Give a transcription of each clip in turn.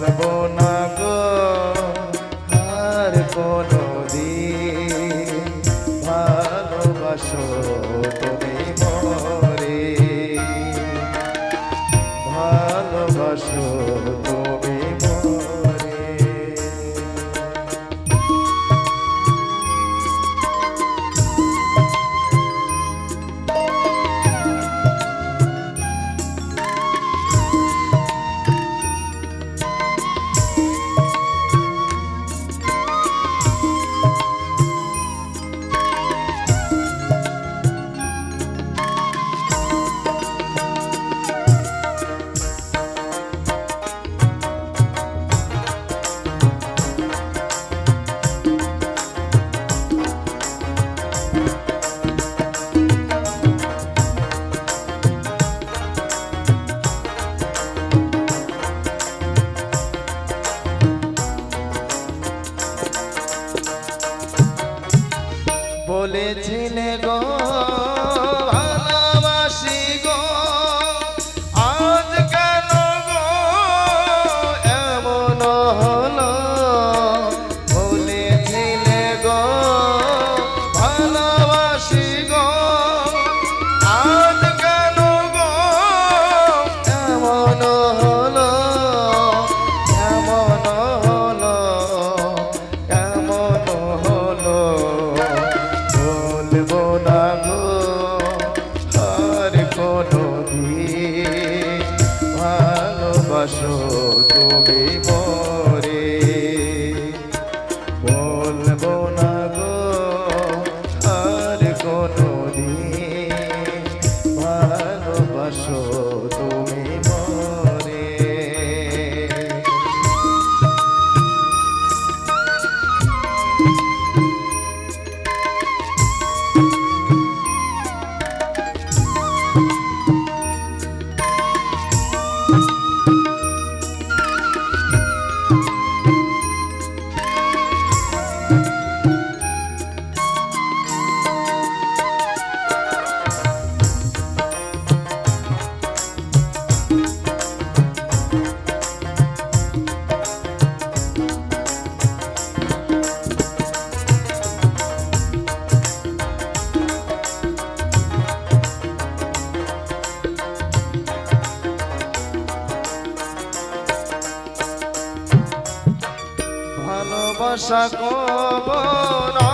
বলব না গো আর কোনো দিন ভালোবাসো তুমি মরে। ভালোবাসো তুমি মরে বলব না গো আর কোনো দিন ভালোবাসা কবর অপরাধ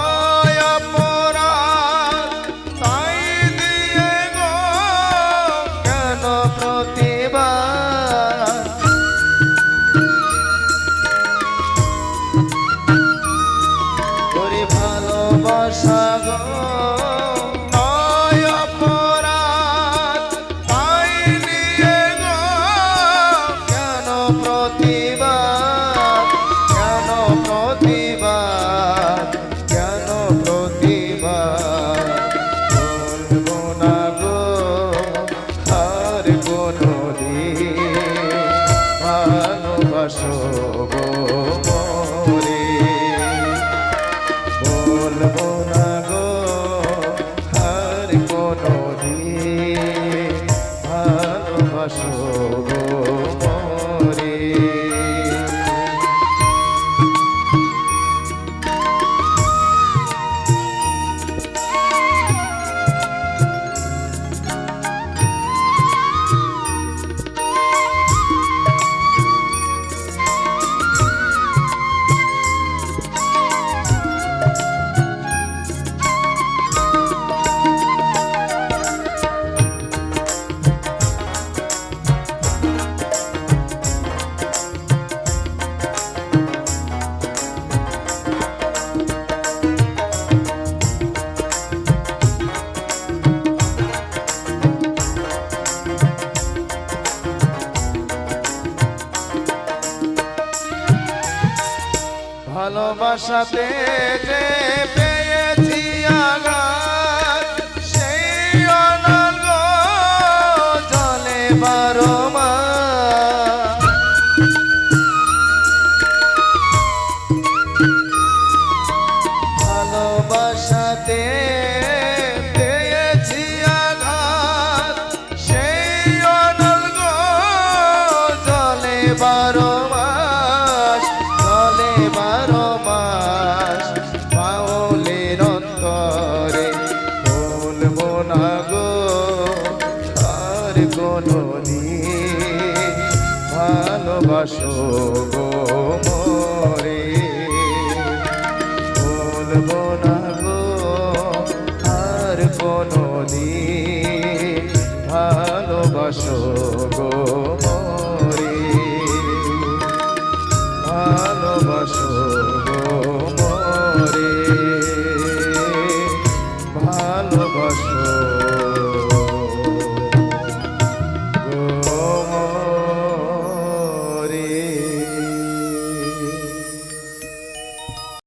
ভাষাতে যে পেয়েছি আঘাত, সেই অনঙ্গ জলে বারো ভালোবাসাতে পেয়েছি আঘাত, সেই অনঙ্গ জলে বারো দিন ভালোবাসো গো মরে। বলব